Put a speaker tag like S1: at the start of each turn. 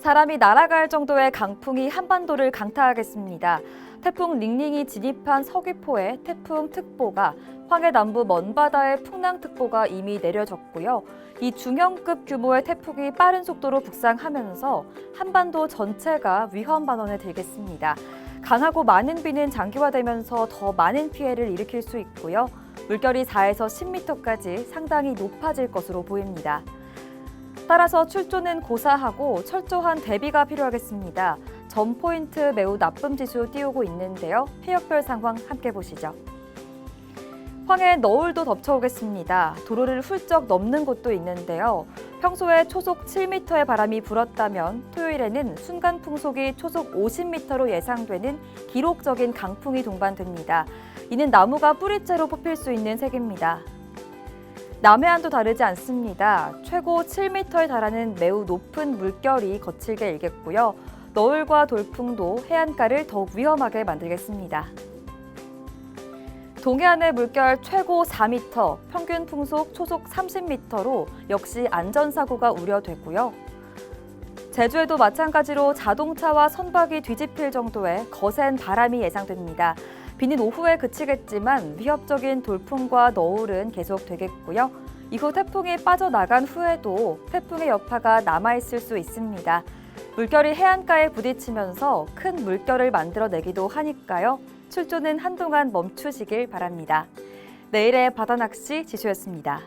S1: 사람이 날아갈 정도의 강풍이 한반도를 강타하겠습니다. 태풍 링링이 진입한 서귀포에 태풍 특보가 황해 남부 먼바다에 풍랑특보가 이미 내려졌고요. 이 중형급 규모의 태풍이 빠른 속도로 북상하면서 한반도 전체가 위험 반원에 들겠습니다. 강하고 많은 비는 장기화되면서 더 많은 피해를 일으킬 수 있고요. 물결이 4에서 10m까지 상당히 높아질 것으로 보입니다. 따라서 출조는 고사하고 철저한 대비가 필요하겠습니다. 점 포인트 매우 나쁨 지수 띄우고 있는데요. 해역별 상황 함께 보시죠. 황해 너울도 덮쳐오겠습니다. 도로를 훌쩍 넘는 곳도 있는데요. 평소에 초속 7m의 바람이 불었다면 토요일에는 순간 풍속이 초속 50m로 예상되는 기록적인 강풍이 동반됩니다. 이는 나무가 뿌리째로 뽑힐 수 있는 색입니다. 남해안도 다르지 않습니다. 최고 7m에 달하는 매우 높은 물결이 거칠게 일겠고요. 너울과 돌풍도 해안가를 더욱 위험하게 만들겠습니다. 동해안의 물결 최고 4m, 평균 풍속 초속 30m로 역시 안전사고가 우려되고요. 제주에도 마찬가지로 자동차와 선박이 뒤집힐 정도의 거센 바람이 예상됩니다. 비는 오후에 그치겠지만 위협적인 돌풍과 너울은 계속되겠고요. 이후 태풍이 빠져나간 후에도 태풍의 여파가 남아있을 수 있습니다. 물결이 해안가에 부딪히면서 큰 물결을 만들어내기도 하니까요. 출조는 한동안 멈추시길 바랍니다. 내일의 바다 낚시 지수였습니다.